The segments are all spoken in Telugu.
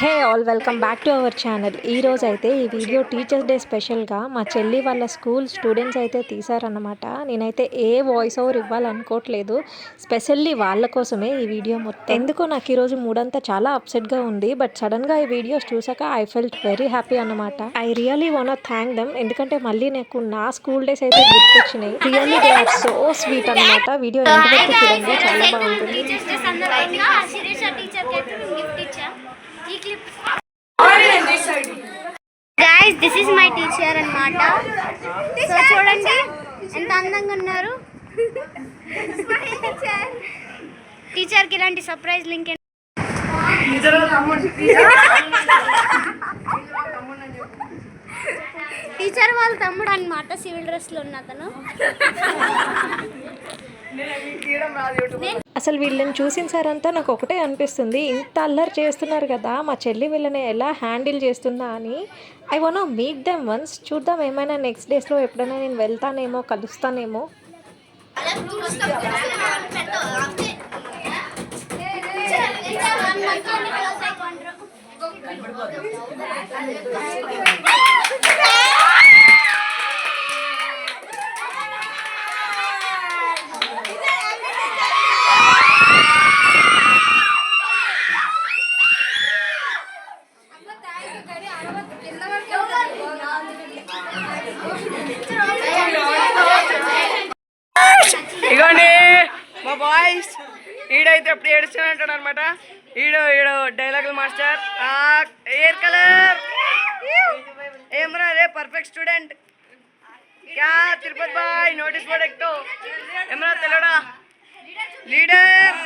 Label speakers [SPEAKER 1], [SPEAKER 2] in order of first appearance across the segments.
[SPEAKER 1] Hey all welcome back to our channel ఈ రోజు అయితే ఈ వీడియో టీచర్స్ డే స్పెషల్గా మా చెల్లి వాళ్ళ స్కూల్ స్టూడెంట్స్ అయితే తీశారన్నమాట. నేనైతే ఏ వాయిస్ ఓవర్ ఇవ్వాలనుకోవట్లేదు. స్పెషల్లీ వాళ్ళ కోసమే ఈ వీడియో మొత్తం. ఎందుకో నాకు ఈరోజు మూడంతా చాలా అప్సెట్గా ఉంది. బట్ సడన్గా ఈ వీడియోస్ చూసాక ఐ ఫెల్ట్ వెరీ హ్యాపీ అన్నమాట. I really want thank them ఎందుకంటే మళ్ళీ నాకు నా స్కూల్ డేస్ అయితే గుర్తొచ్చినాయి. Really they are so sweet అన్నమాట. వీడియో ఎంత చూడండి. చాలా బాగుంటుంది.
[SPEAKER 2] Guys guys this is my teacher అన్నమాట. సో చూడండి ఎంత అందంగా ఉన్నారు. టీచర్కి ఇలాంటి సర్ప్రైజ్ లింక్ టీచర్ వాళ్ళ తమ్ముడు అనమాట సివిల్ డ్రెస్లో ఉన్న అతను.
[SPEAKER 1] అసలు వీళ్ళని చూసిన సారంతా నాకు ఒకటే అనిపిస్తుంది. ఇంత అల్లరి చేస్తున్నారు కదా మా చెల్లి వీళ్ళని ఎలా హ్యాండిల్ చేస్తుందా అని. I want meet them once చూద్దాం ఏమైనా నెక్స్ట్ డేస్లో ఎప్పుడైనా నేను వెళ్తానేమో కలుస్తానేమో.
[SPEAKER 3] మా బాయ్స్ ఈడైతే ఎప్పుడు ఏడుస్తూనే ఉంటాడు అనమాట ఈడు ఈడు డైలాగులు మాస్టర్ ఎయిర్ కలర్ ఏమరా రే పర్ఫెక్ట్ స్టూడెంట్ క్యా తిరుపతి బాయ్ నోటీస్ బోర్డ్ ఎక్కువ ఏమరా తెలడా లీడర్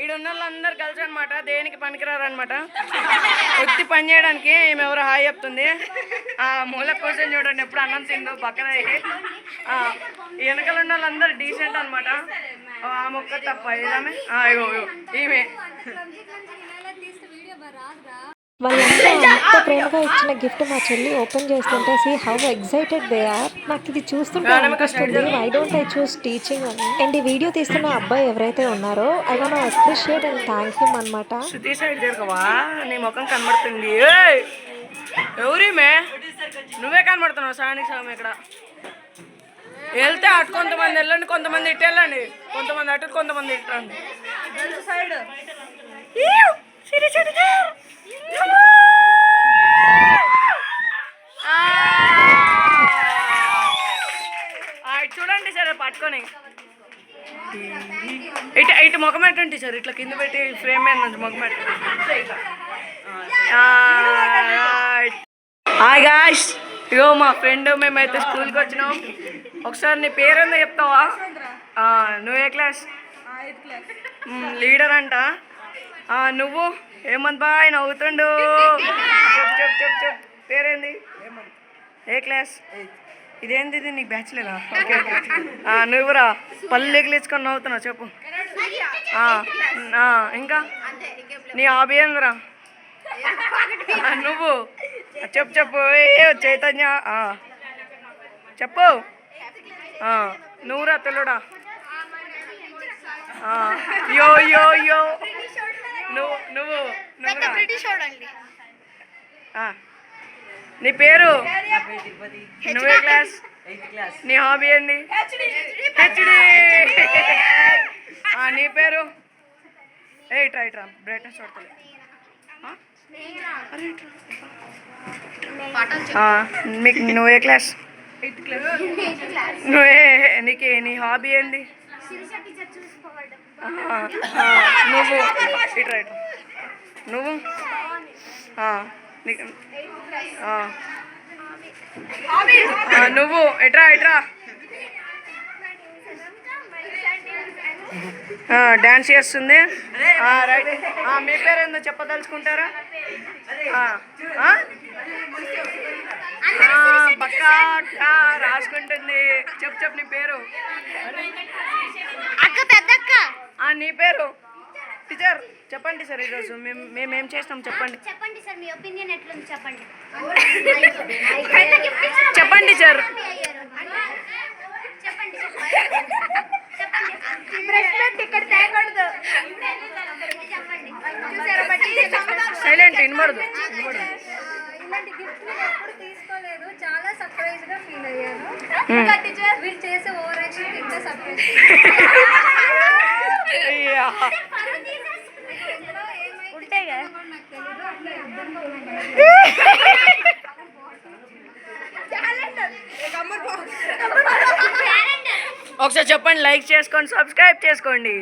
[SPEAKER 3] ఈడున్న వాళ్ళందరూ కలిసి అనమాట దేనికి పనికిరారనమాట వచ్చి పని చేయడానికి ఈమె ఎవరు హాయి చెప్తుంది. ఆ మూల కోసం చూడండి ఎప్పుడు అన్నం తిందో పక్కన ఆ, వెనకాల ఉన్న వాళ్ళందరూ డీసెంట్ అనమాట ఆ మొక్క తప్ప ఏదామె ఈమె.
[SPEAKER 1] వాళ్ళంతా అంత ప్రేమగా ఇచ్చిన గిఫ్ట్ మా చెల్లి ఓపెన్ చేస్తుంటే see how excited they are నాకు ఇది చూస్తుంటే అనిపిస్తుంది. I don't I choose teaching అని అండ్ ఈ వీడియో తీస్తున్న అబ్బాయి ఎవరైతే ఉన్నారో I want appreciate and thank him అనమాట
[SPEAKER 3] నీ ముఖం కనబడుతుంది! ఎవరిమే నువ్వే కనబడుతున్నావు సానికి సగం ఇక్కడ. వెళ్తే అటు కొంతమంది వెళ్ళండి కొంతమంది ఇటు వెళ్ళండి. కొంతమంది అటు కొంతమంది ఇటు రండి. ఇటు చూడండి సార్ పట్టుకొని. ఇటు ఇటు ముఖం పెట్టండి సార్ ఇట్లా కింద పెట్టి ఫ్రేమ్ నుంచి ముఖం పెట్టండి హాయ్ గాయ్స్ ఇగో మా ఫ్రెండ్ మేమైతే స్కూల్కి వచ్చినాం. ఒకసారి నీ పేరేందో చెప్తావా? నువ్వు ఏ క్లాస్? లీడర్ అంట. నువ్వు? హేమంత్ బాయ్ నవ్వుతుండు. చెప్ చెప్ చెప్ చెప్ పేరేంది? ఏ క్లాస్? ఇదేంది ఇది? నీకు బ్యాచ్లేదా ఓకే ఓకే. నువ్వురా పళ్ళు ఎగిలించుకొని నవ్వుతున్నావు చెప్పు. ఇంకా? నీ హాబీ ఏందిరా? నువ్వు. చెప్పు చెప్పు. ఏ చైతన్య చెప్పు. ఆ, నువ్వురా తెల్లుడా యో యో యో. నువ్వు నువ్వు నీ పేరు? నువ్వే క్లాస్? నీ హాబీ ఏంది? హెచ్డి. నీ పేరు? ఏ ఇట్రా ఇట్రా బ్రైట్నెస్ చూడతలే. ఆ? మీకు నువ్వే క్లాస్? నువ్వే నీకే నీ హాబీ ఏంది? నువ్వు. ఇట్రా ఇట్రా నువ్వు? నువ్వు. ఎట్రా ఎట్రా డాన్స్ చేస్తుంది. ఆ, రైట్ ఆ, మీ పేరు ఏందో చెప్పదలుచుకుంటారా? ఆ, ఆ? ఆ, పక్కా రాసుకుంటుంది. చెప్పు చెప్పు నీ పేరు?
[SPEAKER 2] అక్క పెద్దక్క
[SPEAKER 3] ఆ, నీ పేరు? టీచర్ చెప్పండి సార్ ఈరోజు. మేము మేము ఏం చేస్తాం చెప్పండి.
[SPEAKER 2] చెప్పండి సార్ మీ ఒపీనియన్ ఎట్లుంది చెప్పండి.
[SPEAKER 3] చెప్పండి సార్
[SPEAKER 2] చెప్పండి ఇక్కడ తేకూడదు చెప్పండి
[SPEAKER 3] సైలెంట్ ఇన్వర్
[SPEAKER 4] ఎప్పుడు తీసుకోలేదు. చాలా సర్ప్రైజ్గా ఫీల్ అయ్యాను.
[SPEAKER 3] Hmm.
[SPEAKER 4] టీచర్ వీళ్ళు చేసే ఓవర్ యాక్షన్ ఇంకా సర్ప్రైజ్
[SPEAKER 3] ఒకసారి చెప్పండి లైక్ చేసుకోండి సబ్స్క్రైబ్ చేసుకోండి.